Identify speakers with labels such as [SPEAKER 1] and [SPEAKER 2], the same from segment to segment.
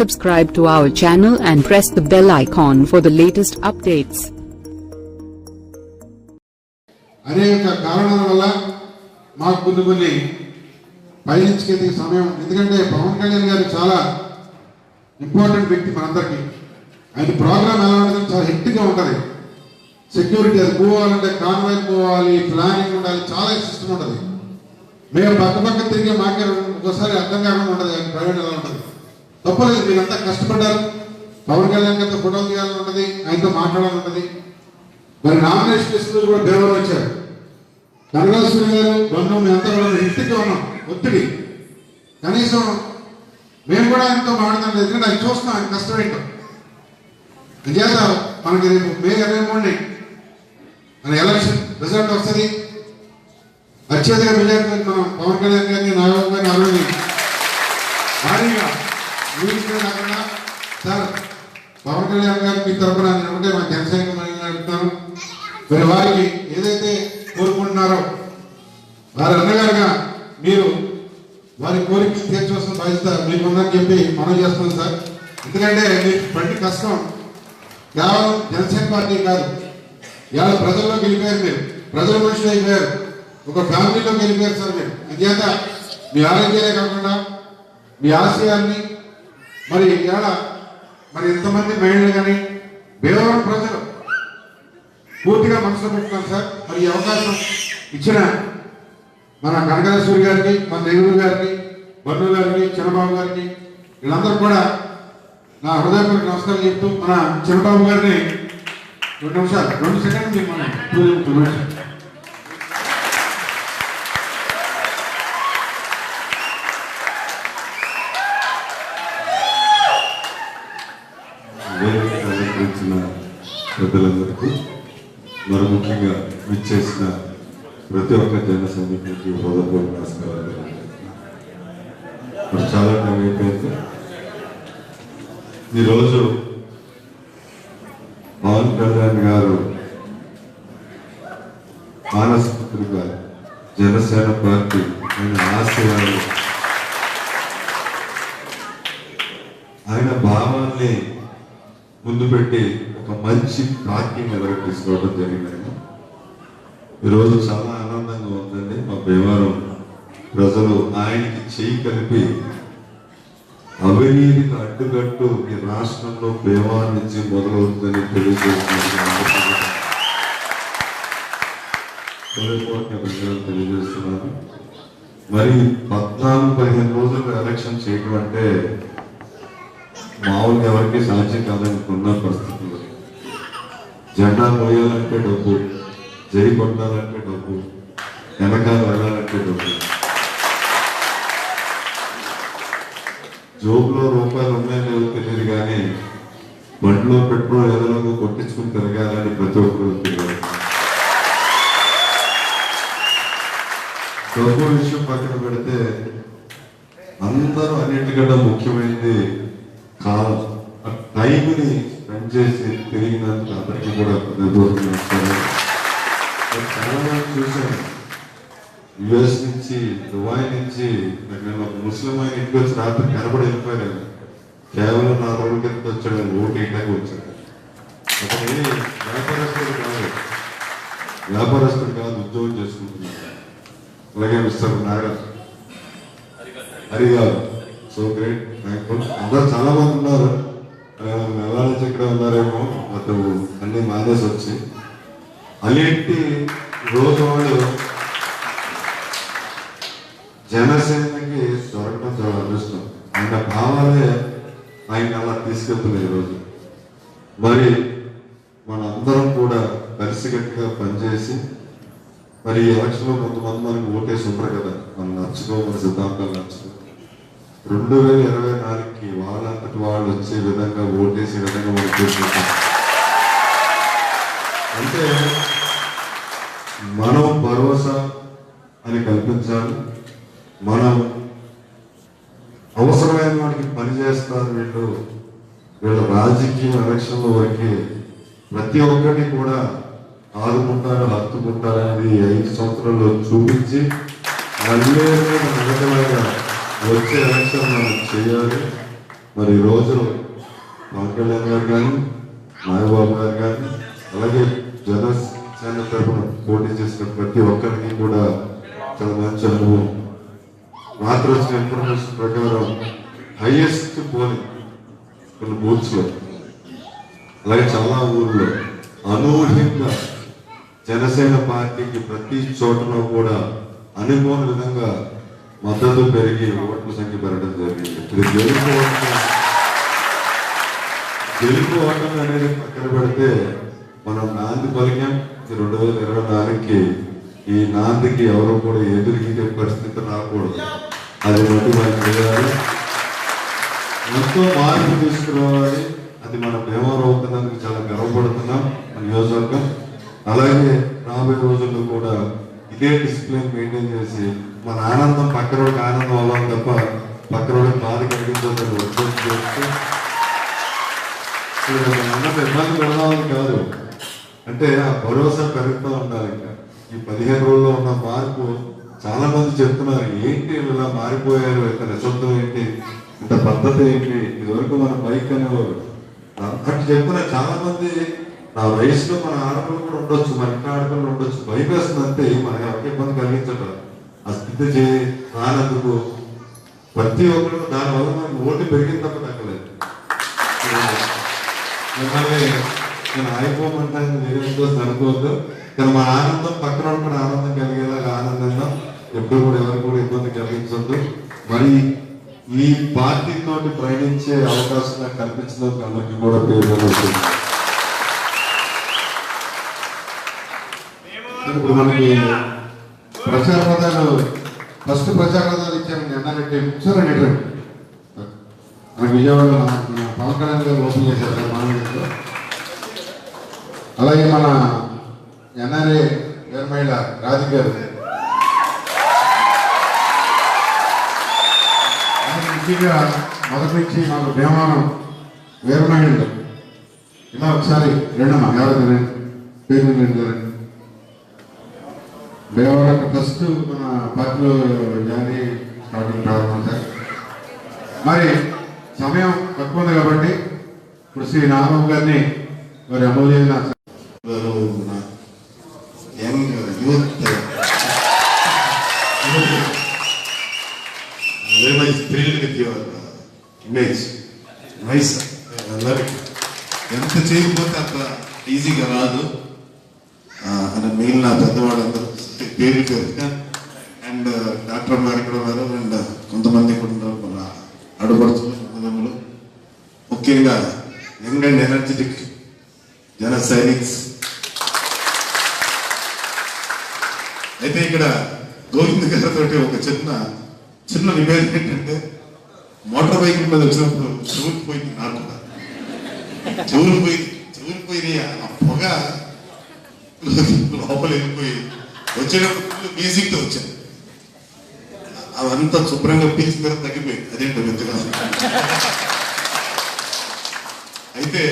[SPEAKER 1] subscribe to our channel and press the bell icon for the latest updates.
[SPEAKER 2] అనేక కారణాల వల్ల మాకు కొన్ని కొన్ని పయనించుకేది సమయం ఎందుకంటే పవన్ కళ్యాణ్ గారు చాలా ఇంపార్టెంట్ వ్యక్తి మనందరికీ. ఆయన ప్రోగ్రామ్ ఎలా ఉంటుంది చాలా హెక్టిక్గా ఉంటుంది. సెక్యూరిటీ అది పోవాలంటే కాన్వాయ్ పోవాలి ప్లానింగ్ ఉండాలి చాలా సిస్టమ్ ఉంటుంది. మేము పక్క పక్క తిరిగి మాకే ఒకసారి అర్థం కాకుండా ఉంటుంది. ఆయన ప్రైవేట్ ఎలా ఉంటుంది? తప్పలేదు మీరంతా కష్టపడ్డారు. పవన్ కళ్యాణ్ గారితో ఫోటోలు తీయాలని ఆయనతో మాట్లాడాలని మరి నామినేషన్ లిస్ట్ కూడా దేవరం వచ్చారు. కనకాశ్వరి గారు బంధు మేమంతా కూడా ఇంటికి ఉన్నాం ఒత్తిడి. కనీసం మేము కూడా ఆయనతో మాట్లాడడం లేదు ఎందుకంటే ఆయన చూస్తున్నాం ఆయన కష్టం ఏంటో అంచేత మనకి రేపు మే ఇరవై మూడుని మన ఎలక్షన్ రిజల్ట్ వస్తుంది. అత్యధిక మెజార్టీ మనం పవన్ కళ్యాణ్ గారిని నాగబాబు గారిని అరుణ్ని. భారీగా ఊరికే కాకుండా సార్ పవన్ కళ్యాణ్ గారు మీ తరపున నేను మా జనసైనిక అడుగుతాను. మరి వారికి ఏదైతే కోరుకుంటున్నారో వారి అన్నగారుగా మీరు వారి కోరిక తీర్చవలసిన బాధ్యత మీకు ఉందని చెప్పి మనం చేస్తున్నాం సార్. ఎందుకంటే మీకు పట్టి కష్టం. కేవలం జనసేన పార్టీ కాదు. ఇవాళ ప్రజల్లో గెలిపారు మీరు. ప్రజల మనుషులు అయిపోయారు. ఒక ఫ్యామిలీలో వెళ్ళిపోయారు సార్ మీరు. అంచేత మీ ఆరోగ్యాలే కాకుండా మీ ఆశయాన్ని మరి ఇవాళ మరి ఎంతమంది మహిళలు కానీ భీమవరం ప్రజలు పూర్తిగా మనసులో పెట్టుకున్నాను సార్. మరి ఈ అవకాశం ఇచ్చిన మన కనకదేశ్వరి గారికి మన నెహ్రూ గారికి బన్ను గారికి చిన్నబాబు గారికి వీళ్ళందరూ కూడా నా హృదయపూర్వక నమస్కారం చెప్తూ మన చిన్నబాబు గారిని రెండు నిమిషాలు రెండు సెకండ్లు మీరు మనం
[SPEAKER 3] పెద్దలందరికీ మరి ముఖ్యంగా విచ్చేసిన ప్రతి ఒక్క జన సైనికులకి హృదయపూర్వక నమస్కారాలు మరి చాలా టైం అయిపోయింది. ఈరోజు పవన్ కళ్యాణ్ గారు మానసపుత్రిగా జనసేన పార్టీ ఆయన ఆశయాలు ఆయన భావాల్ని ముందు పెట్టి ఒక మంచి పార్టీని ఎవరికి తీసుకోవడం జరిగిందండి? ఈరోజు చాలా ఆనందంగా ఉందండి. మా భీమవరం ప్రజలు ఆయనకి చేయి కలిపి అవినీతికి అడ్డుకట్టు ఈ రాష్ట్రంలో భీమవరం నుంచి మొదలవుతుందని తెలియజేస్తున్నారు. తెలియజేస్తున్నారు మరి పద్నాలుగు పదిహేను రోజులు ఎలక్షన్ చేయడం అంటే మామూలుగా ఎవరికి సాధ్యం కాదనుకున్న పరిస్థితులు. జెండా మోయాలంటే డబ్బు జరి కొట్టాలంటే డబ్బు వెనకాల వెళ్ళాలంటే డబ్బు. జోబులో రూపాయలు ఉన్నాయో లేవో తెలియదు కానీ బండిలో పెట్రోల్ ఎదలోగా కొట్టించుకుని తిరగాలని ప్రతి ఒక్కరు డబ్బు విషయం పక్కన పెడితే అందరూ అన్నింటికన్నా ముఖ్యమైనది కాలం. టైంని స్పెండ్ చేసి తిరిగినందుకు అందరికీ కూడా హృదయపూర్వకంగా చాలా మంది చూశాను. యుఎస్ నుంచి దుబాయ్ నుంచి నేను ఒక ముస్లిం ఆయన ఇంటికి వచ్చి రాత్రి కనబడి వెళ్ళిపోయాను కేవలం నా రోజుల కింద వచ్చాడు ఓటు వేయడానికి వచ్చాడు. అతను వ్యాపారస్తుడు కాదు. వ్యాపారస్తుడు కాదు ఉద్యోగం చేసుకుంటున్నాడు. అలాగే mister Nagaraj హరిగారు. So great. Thankful అందరు చాలా మంది ఉన్నారు. ఎలా నుంచి ఇక్కడ ఉన్నారేమో? అటు అన్ని మానేసి వచ్చి. అలాంటి రోజు వాడు జనసేనకి దొరకడం చాలా అదృష్టం. ఆయన భావాలే ఆయన అలా తీసుకెళ్తున్నాయి ఈరోజు. మరి మన అందరం కూడా కలిసికట్టుగా పనిచేసి మరి ఈ ఎలక్షన్లో కొంతమంది మనకు ఓటేసి ఉంటారు కదా. మనం నచ్చుకో మన సిద్ధాంతాలు నచ్చుకో రెండు వేల ఇరవై నాలుగుకి వాళ్ళంతటి వాళ్ళు వచ్చే విధంగా ఓటేసే విధంగా మనం చూసుకుంటాం అంటే మనం భరోసా అని కల్పించాలి. మనం అవసరమైన వాడికి పనిచేస్తారు వీళ్ళు. వీళ్ళ రాజకీయ ఎలక్షన్ల వరకు ప్రతి ఒక్కటి కూడా ఆదుకుంటారు హత్తుకుంటారు అనేది ఐదు సంవత్సరాల్లో చూపించి మళ్ళీ నిజమైన వచ్చే ఎలక్షన్ మనం చేయాలి. మరి రోజు పవన్ కళ్యాణ్ గారు కానీ నాగబాబు గారు కానీ అలాగే జనసేన తరఫున పోటీ చేసిన ప్రతి ఒక్కరికి కూడా చాలా మంచి అనుభవం. రాత్రి వచ్చిన ఇన్ఫర్మేషన్ ప్రకారం హైయెస్ట్ పోలింగ్ కొన్ని బూత్స్లో అలాగే చాలా ఊర్లో అనూహ్యంగా జనసేన పార్టీకి ప్రతి చోటలో కూడా అనుకోని విధంగా మద్దతు పెరిగి ఓట్ల సంఖ్య పెరగడం జరిగింది. ఇప్పుడు గెలుపు ఓటమి. గెలుపు ఓటమి అనేది పక్కన పెడితే మనం నాంది పలికాం. ఈ రెండు వేల ఇరవై నాలుగుకి ఈ నాందికి ఎవరు కూడా ఎదురుగితే పరిస్థితి రాకూడదు. అది మటు మనం చేయాలి ఎంతో మార్పు తీసుకురావాలి. అది మన భీమవరం అవుతున్నందుకు చాలా గర్వపడుతున్నాం మన నియోజకవర్గం. అలాగే రాబోయే రోజుల్లో కూడా ఇదే డిసిప్లిన్ మెయింటైన్ చేసి మన ఆనందం పక్కనోడికి ఆనందం అవ్వాలి తప్ప పక్కనోడికి బాధ కలిగించదని ఉద్దేశం చేస్తూ ఇప్పుడు ఇబ్బంది పెడదామని కాదు. అంటే ఆ భరోసా పెరుగుతూ ఉండాలి ఇంకా. ఈ పదిహేను రోజుల్లో ఉన్న మార్పు చాలా మంది చెప్తున్నారు ఏంటి ఇలా మారిపోయారు? ఇంత నిశ్శబ్దం ఏంటి? ఇంత పద్ధతి ఏంటి? ఇదివరకు మన బైక్ అనేవారు. అట్లా చెప్తున్నా చాలా మంది నా వయసులో మన ఆడపిల్లలు కూడా ఉండొచ్చు మన ఇంటి ఆడపిల్లలు ఉండొచ్చు భయం వేస్తుంది అంతే మన ఎవరికి ఇబ్బంది కలిగించడం ఆ స్థితి చేయి రానందుకు ప్రతి ఒక్కరు దానివల్ల మనకు ఓటు పెరిగింది తప్ప తగ్గలేదు. మిమ్మల్ని నేను ఆగిపోమంటాను వేరే ఉద్దేశం అనుకోవద్దు కానీ మా ఆనందం పక్కన కూడా ఆనందం కలిగేలాగా ఆనందంగా ఎప్పుడు కూడా ఎవరు కూడా ఇబ్బంది కలిగించొద్దు. మరి ఈ పార్టీ తోటి ప్రయాణించే అవకాశం నాకు కల్పించినందుకు అందరికీ కూడా పేరు అవుతుంది
[SPEAKER 2] ఇప్పుడు మనకి ప్రచార పదాలు ఫస్ట్ ప్రచార పదాలు ఇచ్చామండి అన్నారంటే చూడండి ఇటు రండి. విజయవాడలో పవన్ కళ్యాణ్ గారు ఓపెన్ చేశారు కదా మామూలుగా. అలాగే మన ఎన్ఆర్ఏ వీరమహిళ రాజు గారు. ముఖ్యంగా మొదటి నుంచి మాకు భీమానం వీరమహిళలు ఇలా ఒకసారి రెండమ్మా ఎవరు పేరు రెండు దేవరాక ఫస్ట్ మన పార్టీలో జారీ స్టార్టింగ్ ప్రారంభం సార్. మరి సమయం తక్కువ ఉంది కాబట్టి ఇప్పుడు శ్రీ నాగబాబు గారిని మరి అమూల్యమైన
[SPEAKER 4] గారు very nice thrilled with your image nice ఎంత చేయకపోతే అంత ఈజీగా రాదు. అని మిగిలిన పెద్దవాళ్ళందరూ పేరు అండ్ డాక్టర్ గారు ఇక్కడ ఉన్నారు అండ్ uh, కొంతమంది కూడా ఉన్నారు మన అడుపడుతులు అన్నదమ్ములు ముఖ్యంగా young and energetic Jana Sainiks. అయితే ఇక్కడ గోవింద్ గారితో ఒక చిన్న చిన్న నివేదన ఏంటంటే మోటార్ బైక్ మీద వచ్చినప్పుడు చెవులు పోయింది నాకు కూడా. చెవులు పోయి చెవులు పోయినాయి ఆ పొగ లోపల వెళ్ళిపోయి వచ్చేటప్పుడు మ్యూజిక్తో వచ్చాను అవంతా శుభ్రంగా పీసిన తర్వాత తగ్గిపోయింది. అదేంటో మెత్తగా అయితే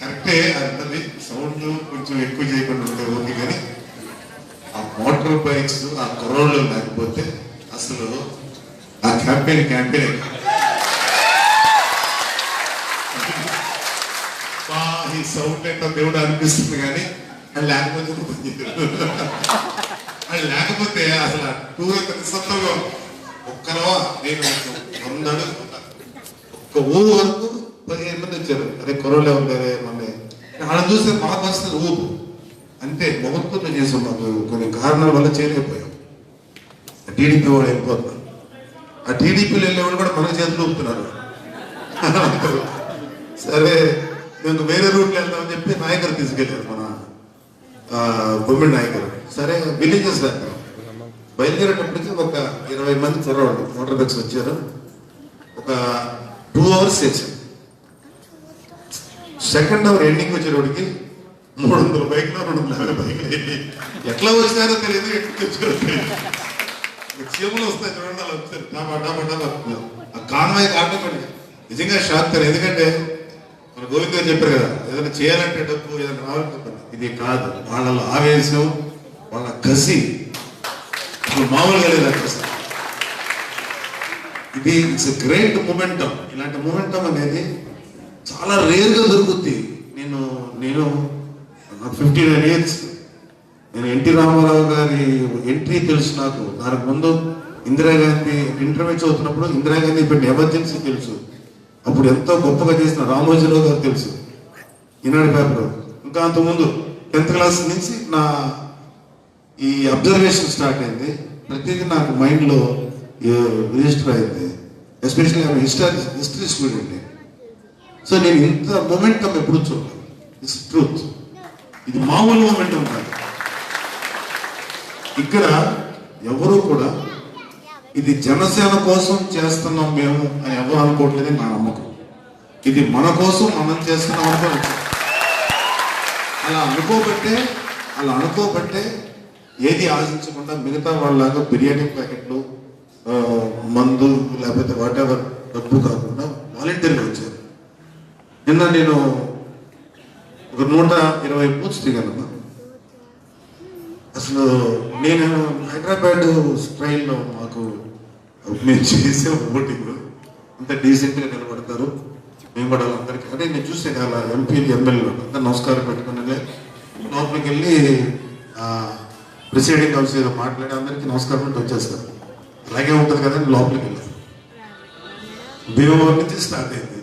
[SPEAKER 4] కరెక్టే అంతది సౌండ్ కొంచెం ఎక్కువ చేయకుండా ఉంటే ఓకే కానీ ఆ మోటార్ బైక్స్ ఆ కుర్రోళ్ళు లేకపోతే అసలు ఆ క్యాంపెయిన్ క్యాంపెయిన్ ఈ సౌండ్ ఏంటో దేవుడు అనిపిస్తుంది కానీ లేకపోతే అది లేకపోతే అసలు ఆ టూర్ ఎంత నిశ్శబ్దంగా ఒక్కరవా నేను వందడు ఒక్క ఊరు వరకు పదిహేను మంది వచ్చారు. అదే కొరవలే ఉండేదే మొన్న అలా చూస్తే మా పరిస్థితి ఊపు. అంటే మొగత్తులు చేసి మాకు కొన్ని కారణాల వల్ల చేయలేకపోయాం టీడీపీ వాడు వెళ్ళిపోతున్నారు ఆ టీడీపీలో వెళ్ళేవాడు కూడా మన చేతులు ఊపుతున్నారు. సరే మేము వేరే రూట్లో వెళ్దామని చెప్పి నాయకులు తీసుకెళ్ళారు మన బొమ్మిడి నాయకులు. సరే విలేజెస్ వెళ్తాం బయలుదేరేటప్పటికి ఒక ఇరవై మంది కుర్రవాళ్ళు మోటార్ బైక్స్ వచ్చారు. ఒక టూ అవర్స్ చేశాం సెకండ్ అవర్ ఎండింగ్ వచ్చేటప్పటికి మూడు వందల బైక్లు రెండు వందల యాభై బైక్లు ఎట్లా వచ్చినారో తెలియదు ఎట్లా వచ్చారో తెలియదు చీమలు వస్తాయి చూడండి అలా వచ్చారు. డాబా డాబా డాబా ఆ కాన్వాయ్ ఆటోమేటిక్ నిజంగా షాక్ తను ఎందుకంటే మన గోవింద్ గారు చెప్పారు కదా ఏదైనా చేయాలంటే డబ్బు ఏదైనా రావాలంటే ఇది కాదు వాళ్ళ ఆవేశం వాళ్ళ కసి మామూలుగా లేదు ఆ ఇది ఇట్స్ గ్రేట్ మూమెంటం ఇలాంటి మూమెంటం అనేది చాలా రేర్గా దొరుకుద్ది. నేను నేను నాకు ఫిఫ్టీ నైన్ ఇయర్స్ నేను ఎన్టీ రామారావు గారి ఎంట్రీ తెలుసు నాకు. దానికి ముందు ఇందిరాగాంధీ ఇంటర్వ్యూ చదువుతున్నప్పుడు ఇందిరాగాంధీ పెట్టిన ఎమర్జెన్సీ తెలుసు. అప్పుడు ఎంతో గొప్పగా చేసిన రామోజీరావు గారు తెలుసు. ఈనాడు పేపర్. ఇంకా అంతకుముందు టెన్త్ క్లాస్ నుంచి నా ఈ అబ్జర్వేషన్ స్టార్ట్ అయింది. ప్రతిదీ నాకు మైండ్లో రిజిస్టర్ అయింది. ఎస్పెషల్లీ ఆమె హిస్టరీ హిస్టరీ స్టూడెంట్. సో నేను ఇంత మొమెంటం ఎప్పుడు చూడలేదు ఇట్స్ ట్రూత్ ఇది మామూలు మొమెంటం కాదు. ఇక్కడ ఎవరు కూడా ఇది జనసేన కోసం చేస్తున్నాం మేము అని ఎవరు అనుకోవట్లేదు నా నమ్మకం. ఇది మన కోసం మనం చేస్తున్నాం అనుకోవచ్చు అలా అనుకోబట్టే అలా అనుకోబట్టే ఏది ఆశించకుండా మిగతా వాళ్ళలాగా బిర్యానీ ప్యాకెట్లు మందు లేకపోతే వాటెవర్ డబ్బు కాకుండా వాలంటీర్గా వచ్చారు. నిన్న నేను ఒక నూట ఇరవై బూత్స్ దిగాను అసలు నేను హైదరాబాద్ స్టైల్లో మాకు మేము చేసే ఓటింగ్ అంత డీసెంట్గా నిలబడతారు. మేము కూడా అందరికీ అంటే నేను చూసే అలా ఎంపీలు ఎమ్మెల్యేలు అందరు నమస్కారం పెట్టుకుని లోపలికి వెళ్ళి ప్రిసైడింగ్ హౌస్ ఏదో మాట్లాడి అందరికీ నమస్కారం పెట్టి వచ్చేస్తారు. అలాగే ఉంటుంది కదా లోపలికి వెళ్ళాను. భీమవరం నుంచి స్టార్ట్ అయింది.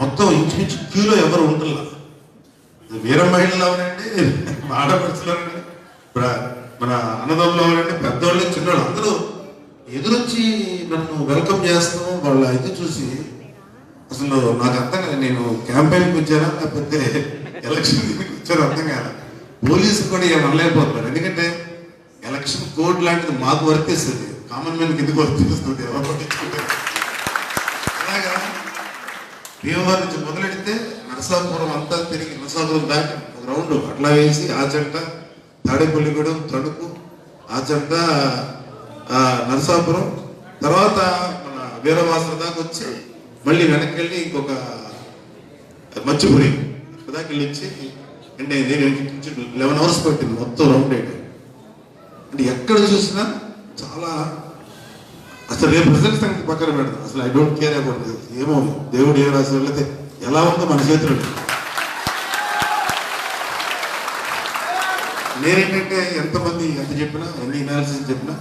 [SPEAKER 4] మొత్తం ఇంచుమించు క్యూలో ఎవరు ఉండాల. వీర మహిళలు అవనండి ఆడపడుచులు అవనండి ఇప్పుడు మన అన్నదమ్ములు అవనండి పెద్దవాళ్ళు చిన్నవాళ్ళు అందరూ ఎదురొచ్చి నన్ను వెల్కమ్ చేస్తాం వాళ్ళ ఇది చూసి అసలు నాకు అర్థం కాదు నేను క్యాంపెయిన్కి వచ్చానా? లేకపోతే ఎలక్షన్ వచ్చాను? అర్థం కాదు పోలీసులు కూడా ఏం అనలేకపోతున్నారు. ఎందుకంటే ఎలక్షన్ కోడ్ లాంటిది మాకు వర్తిస్తుంది. కామన్ మ్యాన్కి ఎందుకు వర్తిస్తుంది? ఎవరు పట్టించుకుంటారు? అలాగా? భీమవరం నుంచి మొదలెడితే నరసాపురం అంతా తిరిగి నరసాపురం దాటి ఒక రౌండ్ అట్లా వేసి ఆ జంట తాడేపల్లిగూడెం తణుకు ఆ జంట నరసాపురం తర్వాత మన వీరవాసర దాకా వచ్చి మళ్ళీ వెనక్కి వెళ్ళి ఇంకొక మర్చిపోయి అక్కడ అంటే వెళ్ళి వచ్చి అంటే లెవెన్ అవర్స్ పట్టింది మొత్తం రౌండ్ అయితే అంటే ఎక్కడ చూసినా చాలా అసలు రేపు రిజల్ట్ సంగతి పక్కన పెడతాం అసలు ఐ డోంట్ కేర్ అబౌట్ ఏమో దేవుడు ఏ రాసి వెళ్ళితే ఎలా ఉందో మన చేతిలో నేనేంటంటే ఎంతమంది ఎంత చెప్పినా ఎన్ని అనాలిసిస్ చెప్పినా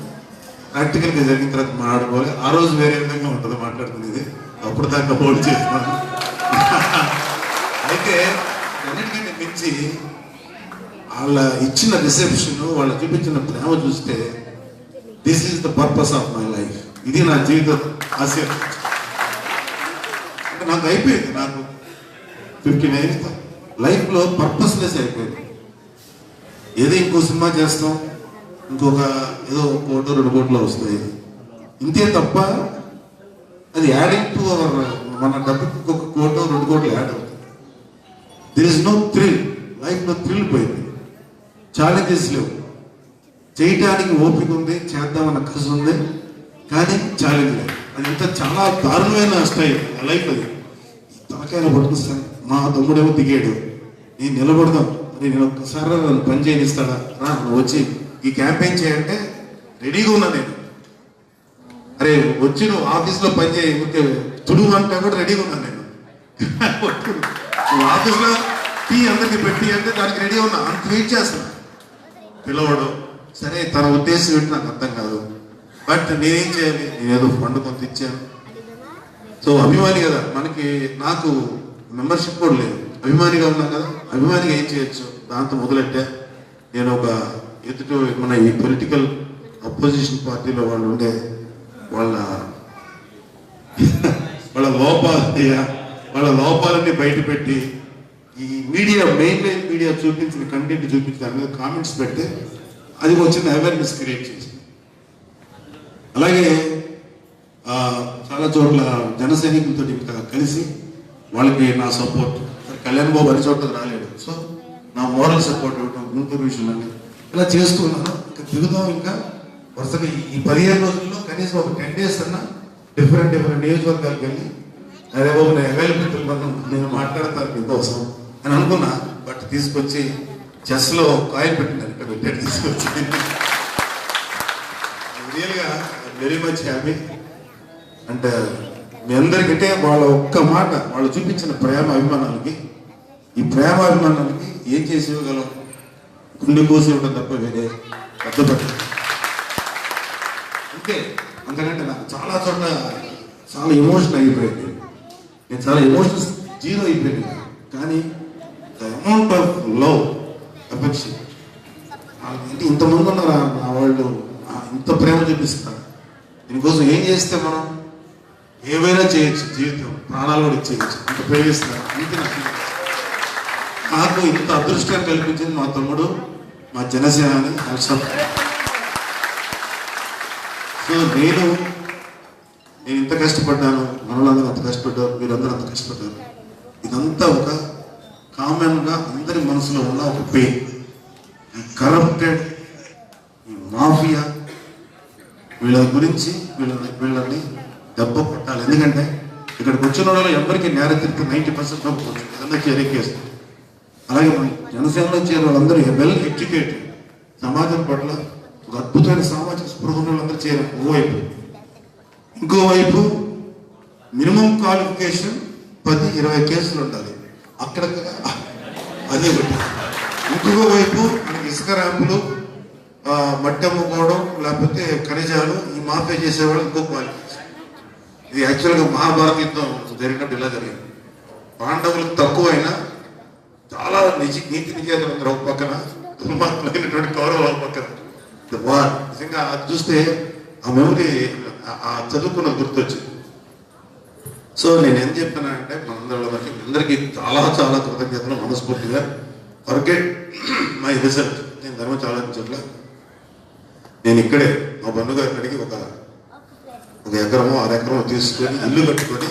[SPEAKER 4] ప్రాక్టికల్గా జరిగిన తర్వాత మాట్లాడుకోవాలి. ఆ రోజు వేరే విధంగా ఉంటుంది మాట్లాడుకునేది. అప్పుడు దాకా హోల్డ్ చేస్తున్నాను అయితే అన్నిటికంటే మించి వాళ్ళ ఇచ్చిన రిసెప్షన్ వాళ్ళ చూపించిన ప్రేమ చూస్తే this is the purpose of my life ఇది నా జీవిత. ఆశయం. అంటే నాకు అయిపోయింది. నాకు ఫిఫ్టీన్ నైన్ లైఫ్లో పర్పస్లెస్ అయిపోయింది. ఏదో ఇంకో సినిమా చేస్తాం. ఇంకొక ఏదో ఒక కోట రెండు కోట్లు వస్తాయి. ఇంతే తప్ప అది యాడింగ్ టు అవర్ మన డబ్బుకి ఒక కోట రెండు కోట్లు యాడ్ అవుతుంది. దిర్ ఇస్ నో థ్రిల్ లైఫ్లో థ్రిల్ పోయింది. ఛాలెంజెస్ లేవు. చేయటానికి ఓపిక ఉంది చేద్దామన్న కసి ఉంది కానీ ఛాలెంజ్ లేదు. అది ఎంత చాలా దారుణమైన స్టైల్ లైఫ్ అది. తలకాయలు పట్టుకొస్తాను మా తమ్ముడేమో దిగాడు. నేను నిలబడదాం. అరే నేను ఒక్కసారి నన్ను పని చేయనిస్తాడా రా నువ్వు వచ్చి ఈ క్యాంపెయిన్ చేయంటే రెడీగా ఉన్నా నేను. అరే వచ్చి నువ్వు ఆఫీస్లో పని చేయి ఊరికే తుడువు అంటే కూడా రెడీగా ఉన్నాను నేను. నువ్వు ఆఫీస్లో టీ అందరికి పెట్టి అంటే దానికి రెడీ ఉన్నా అంత వెయిట్ చేస్తున్నా. పిలవడం సరే తన ఉద్దేశం ఏంటి నాకు అర్థం కాదు. బట్ నేనేం చేయాలి? నేనేదో ఫండ్ కొంత ఇచ్చాను సో అభిమాని కదా మనకి నాకు మెంబర్షిప్ కూడా లేదు. అభిమానిగా ఉన్నాం కదా అభిమానిగా ఏం చేయొచ్చు? దాంతో మొదలెట్టా. నేను ఒక ఎదుటి మన ఈ పొలిటికల్ అపోజిషన్ పార్టీలో వాళ్ళు ఉండే వాళ్ళ వాళ్ళ లోపాలు వాళ్ళ లోపాలన్నీ బయటపెట్టి ఈ మీడియా మెయిన్ లైన్ మీడియా చూపించిన కంటెంట్ చూపించిన దాని మీద కామెంట్స్ పెడితే అది వచ్చిన అవేర్నెస్ క్రియేట్ చేసింది. అలాగే చాలా చోట్ల జన సైనికులతో కలిసి వాళ్ళకి నా సపోర్ట్ కళ్యాణ్ బాబు అన్ని చోట్ల రాలేడు సో నా మోరల్ సపోర్ట్ ఇవ్వటం గుంటూరు విషయంలో ఇలా చేస్తున్నాను ఇంకా తిరుగుదాం ఇంకా. వరుసగా ఈ- పదిహేను రోజుల్లో కనీసం ఒక టెన్ డేస్ అన్నా డిఫరెంట్ డిఫరెంట్ నియోజకవర్గాలకు వెళ్ళి అరే బాబు నేను అవైలబిలిటీ మనం నేను మాట్లాడతాను మీకోసం అని అనుకున్నా. బట్ తీసుకొచ్చి చెస్లో కాయిన్ పెట్టినాను ఇక్కడ పెట్టాడు తీసుకొచ్చి. రియల్గా వెరీ మచ్ హ్యాపీ అంటే మీ అందరికంటే వాళ్ళ ఒక్క మాట వాళ్ళు చూపించిన ప్రేమ అభిమానాలకి ఈ ప్రేమ అభిమానాలకి ఏం చేసి ఇవ్వగలం? గుండె కోసి ఉండడం తప్ప వేరే పెద్ద పట్టు అంతే అంతకంటే నాకు చాలా చోట్ల చాలా ఎమోషన్ అయిపోయింది. నేను చాలా ఎమోషనల్ జీరో అయిపోయింది. కానీ the amount of love affection అంటే ఇంతమంది ఉన్నారా? నా వాళ్ళు ఇంత ప్రేమ చూపిస్తారు దీనికోసం ఏం చేస్తే మనం ఏమైనా చేయొచ్చు జీవితం ప్రాణాలు కూడా ఇచ్చేయచ్చు. అంత ప్రేమిస్తారు అంతే నాకు నాకు ఇంత అదృష్టం కల్పించింది మా తమ్ముడు మా జనసేన అని. హర్షం సో నేను నేను ఇంత కష్టపడ్డాను మనలందరూ అంత కష్టపడ్డారు మీరందరూ అంత కష్టపడ్డారు. ఇదంతా ఒక కామన్గా అందరి మనసులో ఉన్న ఒక పెయిన్. కరప్టెడ్ మాఫియా వీళ్ళ గురించి వీళ్ళని వీళ్ళని దెబ్బ కొట్టాలి. ఎందుకంటే ఇక్కడికి వచ్చిన వాళ్ళు ఎవరికి నేర తిరిగి నైంటీ పర్సెంట్ ఏదన్నా చేరే అలాగే మన జనసేనలో చేరే వాళ్ళందరూ వెల్ ఎడ్యుకేటెడ్. సమాజం పట్ల ఒక అద్భుతమైన సామాజిక స్పృహ ఉన్న వాళ్ళందరూ ఓవైపు ఇంకోవైపు మినిమం క్వాలిఫికేషన్ పది ఇరవై కేసులు ఉండాలి. అక్కడ అదే ఒకటి. ఇంకొక వైపు మనకి ఇసుక ర్యాంపులు ఆ, మట్టి అమ్ముకోవడం లేకపోతే ఖనిజాలు ఈ మాఫియా చేసేవాళ్ళు ఇంకో క్వాలిఫికేషన్. ఇది యాక్చువల్గా మహాభారత యుద్ధం జరిగినట్టు ఇలా జరిగింది. పాండవులకు తక్కువైనా చాలా నిజ నీతి నిజేతలు అందరూ ఒక పక్కన. దుర్మార్గులైనటువంటి కౌరవులు పక్కన. ద వార్ నిజంగా అది చూస్తే ఆ మెమరీ ఆ చదువుకున్న గుర్తొచ్చింది. సో నేను ఏం చెప్తున్నానంటే మనందరికీ అందరికీ చాలా చాలా కృతజ్ఞతలు మనస్ఫూర్తిగా. Forget my result. నేను ధర్మ చోట్ల నేను ఇక్కడే మా బంధు గారి అడిగి ఒక ఒక ఎకరమో అర ఎకరమో తీసుకొని ఇల్లు కట్టుకొని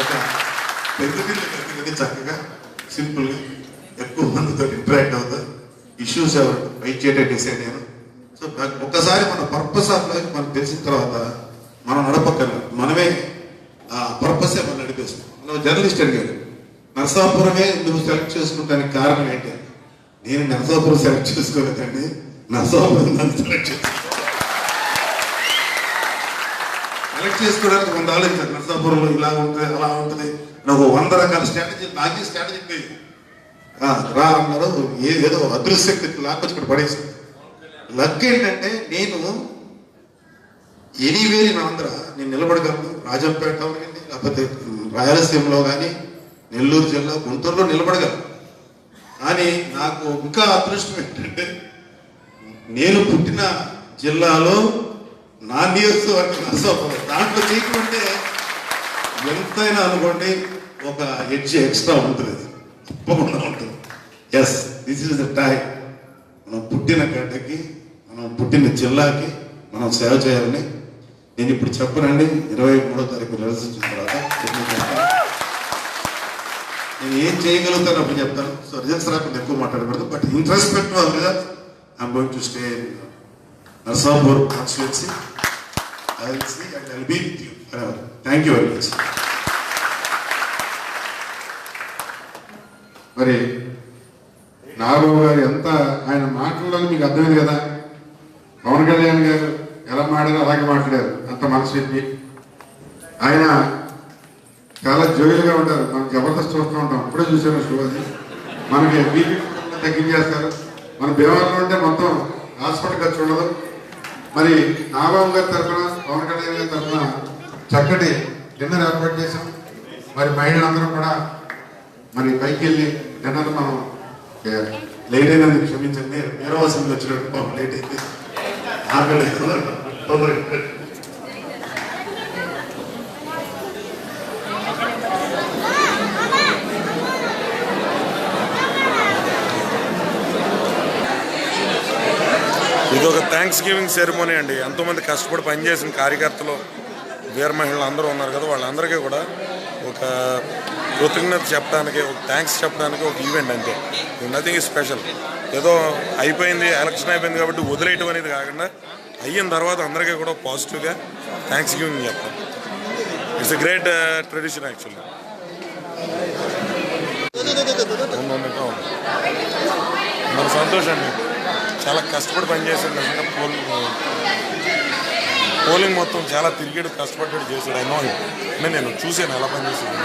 [SPEAKER 4] ఒక పెద్ద కట్టుకొని చక్కగా సింపుల్గా ఎక్కువ మంది ఇంటరాక్ట్ అవుతా ఇష్యూస్ ఎవరు? వెయిట్ చేయడం డిసైడ్ సో ఒక్కసారి మన పర్పస్ ఆఫ్ లైఫ్ మనకు తెలిసిన తర్వాత మనం నడపక్కర్లేదు మనమే ఆ పర్పసే మనం నడిపేస్తాం. జర్నలిస్ట్ అడిగారు నరసాపురమే నువ్వు సెలెక్ట్ చేసుకుంటానికి కారణం ఏంటి? నేను నరసాపురం సెలెక్ట్ చేసుకోలేదండి. నరసాపురం నన్ను సెలెక్ట్ చేసుకున్నాను సెలెక్ట్ చేసుకోవడానికి కొంత ఆలోచించారు నరసాపురంలో ఇలా ఉంటుంది అలా ఉంటుంది. నాకు వంద రకాల స్ట్రాటజీ నాకే స్ట్రాటజీ లేదు. రా అన్నారు. ఏదో అదృశ్యక్తి లాక్కొచ్చి ఇక్కడ పడేసింది లక్ ఏంటంటే నేను ఎనీవేర్ ఇన్ ఆంధ్ర నేను నిలబడగలను. రాజంపేట కానీ లేకపోతే రాయలసీమలో కానీ నెల్లూరు జిల్లా గుంటూరులో నిలబడగలను. కానీ నాకు ఇంకా అదృష్టం ఏంటంటే నేను పుట్టిన జిల్లాలో నా నియోజకవర్గం అసలు దాంట్లో చేయకుంటే ఎంతైనా అనుకోండి ఒక ఎడ్జ్ ఎక్స్ట్రా ఉంటుంది. తప్పకుండా ఉంటుంది yes this is the time మనం పుట్టిన గడ్డకి మనం పుట్టిన జిల్లాకి మనం సేవ చేయాలని నేను ఇప్పుడు చెప్పనండి. ఇరవై మూడో తారీఖు నిర్వహించిన తర్వాత నేను ఏం చేయగలుగుతాను అప్పుడు చెప్తాను. సో రిజల్ట్స్ రాకుండా ఎక్కువ మాట్లాడకూడదు. But irrespective of result I'm going to stay Narsapur constituency I will see and I be with you thank you very much
[SPEAKER 2] మరి నాగబాబు గారు ఎంత ఆయన మాటల్లో మీకు అర్థమైంది కదా? పవన్ కళ్యాణ్ గారు ఎలా మాట్లాడారు అలాగే మాట్లాడారు. అంత మనసు పెట్టి ఆయన చాలా జోయిల్గా ఉంటారు. మనం జబర్దస్త్ చూస్తూ ఉంటాం. ఇప్పుడే చూసాను షో అది మనకి బీపీ తగ్గించేస్తారు. మన భీమవరంలో ఉంటే మొత్తం హాస్పిటల్ ఖర్చు ఉండదు. మరి నాగబాబు గారి తరఫున పవన్ కళ్యాణ్ గారి తరఫున చక్కటి డిన్నర్ ఏర్పాటు చేశాం. మరి మహిళలందరూ కూడా మరి పైకి వెళ్ళి డిన్నర్ మనం
[SPEAKER 4] లేట్ అయినందుకు క్షమించండి. వీరవాసం వచ్చినట్టు పాపం లేట్ అయింది. ఆకలి
[SPEAKER 5] ఇది ఒక థ్యాంక్స్ గివింగ్ సెరమోనీ అండి. ఎంతోమంది కష్టపడి పనిచేసిన కార్యకర్తలు వీర మహిళలు అందరూ ఉన్నారు కదా వాళ్ళందరికీ కూడా ఒక కృతజ్ఞత చెప్పడానికి ఒక థ్యాంక్స్ చెప్పడానికి ఒక ఈవెంట్ అంతే. నథింగ్ స్పెషల్ ఏదో అయిపోయింది ఎలక్షన్ అయిపోయింది కాబట్టి వదిలేయటం అనేది కాకుండా అయిన తర్వాత అందరికీ కూడా పాజిటివ్గా థ్యాంక్స్ గివింగ్ చెప్తాం it's a great tradition actually మన సంతోషం అండి. చాలా కష్టపడి పనిచేసాడు నిజంగా పోలింగ్ పోలింగ్ మొత్తం చాలా తిరిగాడు కష్టపడ్డాడు చేశాడు. అయినా నో నేను నేను చూసాను ఎలా పనిచేసాడు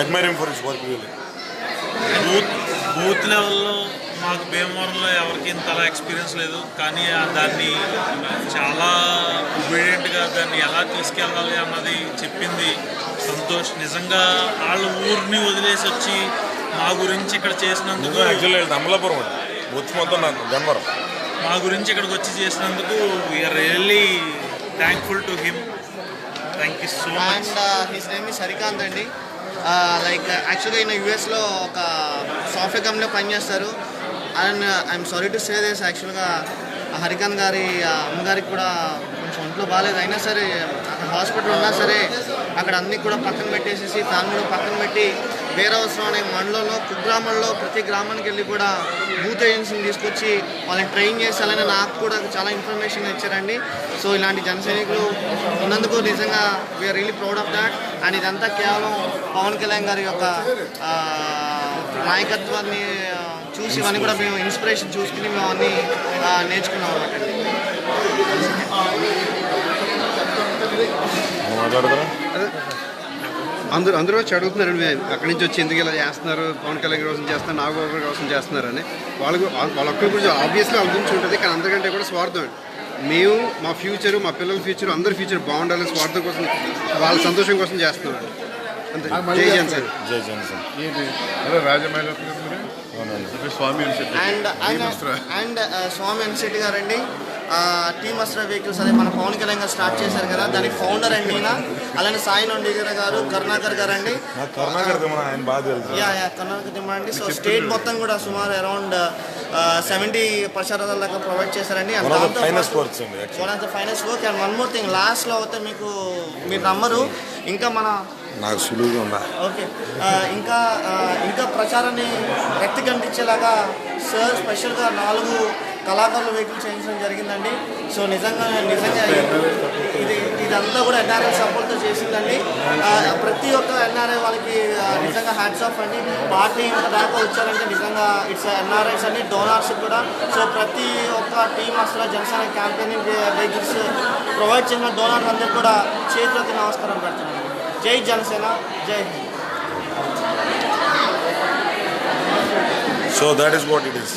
[SPEAKER 5] admiring for his work
[SPEAKER 6] booth booth లెవెల్లో మాకు భీమవరంలో ఎవరికి ఇంతలా ఎక్స్పీరియన్స్ లేదు. కానీ ఆ దాన్ని చాలా ఒబీడియంట్గా దాన్ని ఎలా తీసుకెళ్ళాలి అన్నది చెప్పింది సంతోష్. నిజంగా వాళ్ళ ఊరిని వదిలేసి వచ్చి మా గురించి ఇక్కడ చేసినందుకు
[SPEAKER 5] అమలాపురం వచ్చి మొత్తం నాకు గన్వరం
[SPEAKER 6] మా గురించి ఇక్కడికి వచ్చి చేసినందుకు we're really thankful to him thank you so much
[SPEAKER 7] his name is Harikanth అండి. లైక్ యాక్చువల్గా ఈయన యూఎస్లో ఒక సాఫ్ట్వేర్ కంపెనీలో పనిచేస్తారు. And I'm sorry to say this యాక్చువల్గా హరికాంత్ గారి ఆ, అమ్మగారికి కూడా కొంచెం ఒంట్లో బాగాలేదు అయినా సరే అక్కడ హాస్పిటల్ ఉన్నా సరే అక్కడ అన్ని కూడా పక్కన పెట్టేసేసి ఫ్యామిలీలో కూడా పక్కన పెట్టి వేరే అవసరం అనే మండలంలో కుగ్రామంలో ప్రతి గ్రామానికి వెళ్ళి కూడా బూత్ ఏజెన్సీని తీసుకొచ్చి వాళ్ళని ట్రైన్ చేసాలని నాకు కూడా చాలా ఇన్ఫర్మేషన్ ఇచ్చారండి. సో ఇలాంటి జన సైనికులు ఉన్నందుకు నిజంగా we're really proud of that and ఇదంతా కేవలం పవన్ కళ్యాణ్ గారి యొక్క ఆ, నాయకత్వాన్ని చూసి ఇవన్నీ కూడా మేము ఇన్స్పిరేషన్ చూసుకుని మేము అన్నీ ఆ, నేర్చుకున్నాం అనమాట
[SPEAKER 8] అందరూ అందరూ వచ్చి అడుగుతున్నారు "మేము అక్కడి నుంచి వచ్చి ఎందుకు ఇలా చేస్తున్నారు? పవన్ కళ్యాణ్ కోసం చేస్తున్నారు నాగబాబు కోసం చేస్తున్నారని. వాళ్ళకు వాళ్ళ ఒక్కరి గురించి ఆబ్వియస్లీ వాళ్ళ గురించి ఉంటుంది కానీ అందరికంటే కూడా స్వార్థం అండి మేము మా ఫ్యూచర్ మా పిల్లల ఫ్యూచర్ అందరి ఫ్యూచర్ బాగుండాలి స్వార్థం కోసం వాళ్ళ సంతోషం కోసం చేస్తున్నాం. అంతే. జై
[SPEAKER 3] స్వామి
[SPEAKER 7] అండ్ అండ్ అండ్ స్వామి గారండి. టీమ్ అస్ట్రా వెహికల్స్ అదే మన పవన్ కళ్యాణ్ గారు స్టార్ట్ చేశారు కదా దానికి ఫౌండర్ అండి ఈయన అలానే సాయి నొండిగర గారు కరుణాకర్ గారు అండి.
[SPEAKER 5] Karnakar
[SPEAKER 7] yeah demand so state మొత్తం కూడా సుమారు అరౌండ్ సెవెంటీ ప్రచారాల దాకా ప్రొవైడ్ చేశారండి.
[SPEAKER 5] అండి.
[SPEAKER 7] One of the finance work and one more thing లాస్ట్లో అయితే మీకు మీరు నమ్మరు. ఇంకా మన
[SPEAKER 5] నాకు సులువుగా ఉందా?
[SPEAKER 7] ఓకే ఇంకా ఇంకా ప్రచారాన్ని వ్యక్తి కంటించేలాగా సార్ స్పెషల్గా నాలుగు కళాకారులు వెహికల్ చేయించడం జరిగిందండి. సో నిజంగా నిజంగా ఇది ఇదంతా కూడా ఎన్ఆర్ఐ సపోర్ట్తో చేసిందండి. ప్రతి ఒక్క ఎన్ఆర్ఐ వాళ్ళకి నిజంగా హ్యాట్స్ ఆఫ్ అండి. పార్టీ దాకా వచ్చారంటే నిజంగా ఇట్స్ ఎన్ఆర్ఐస్ అండి డోనార్స్ కూడా. సో ప్రతి ఒక్క టీం అసలు జనసేన క్యాంపెయినింగ్ వెహికల్స్ ప్రొవైడ్ చేసిన డోనార్స్ అందరికీ కూడా చేతులకి నమస్కారం పెడుతున్నాను. జై జనసేన జై Hind.
[SPEAKER 5] So that is what it is